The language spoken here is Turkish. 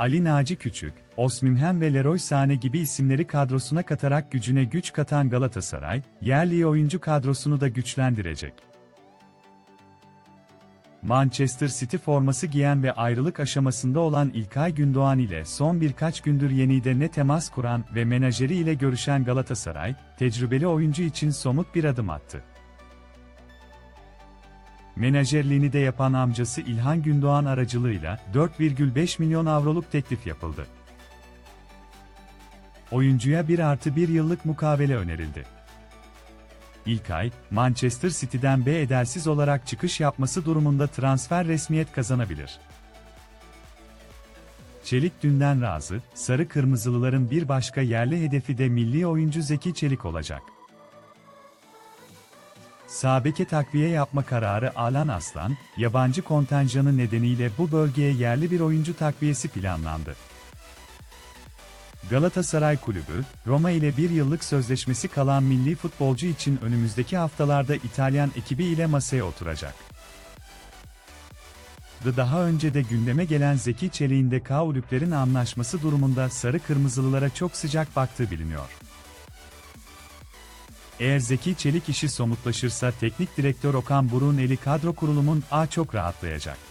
Ali Naci Küçük, Osmimhen ve Leroy Sane gibi isimleri kadrosuna katarak gücüne güç katan Galatasaray, yerli oyuncu kadrosunu da güçlendirecek. Manchester City forması giyen ve ayrılık aşamasında olan İlkay Gündoğan ile son birkaç gündür yenide ne temas kuran ve menajeri ile görüşen Galatasaray, tecrübeli oyuncu için somut bir adım attı. Menajerliğini de yapan amcası İlhan Gündoğan aracılığıyla 4,5 milyon avroluk teklif yapıldı. Oyuncuya 1 artı 1 yıllık mukavele önerildi. İlkay, Manchester City'den B edersiz olarak çıkış yapması durumunda transfer resmiyet kazanabilir. Çelik dünden razı, Sarı Kırmızılıların bir başka yerli hedefi de milli oyuncu Zeki Çelik olacak. Sabeke takviye yapma kararı alan Aslan, yabancı kontenjanı nedeniyle bu bölgeye yerli bir oyuncu takviyesi planlandı. Galatasaray Kulübü, Roma ile bir yıllık sözleşmesi kalan milli futbolcu için önümüzdeki haftalarda İtalyan ekibi ile masaya oturacak. Daha önce de gündeme gelen Zeki Çelik'in de Kaulüplerin anlaşması durumunda Sarı Kırmızılılara çok sıcak baktığı biliniyor. Eğer Zeki Çelik işi somutlaşırsa teknik direktör Okan Buruk'un eli kadro kurulumun A çok rahatlayacak.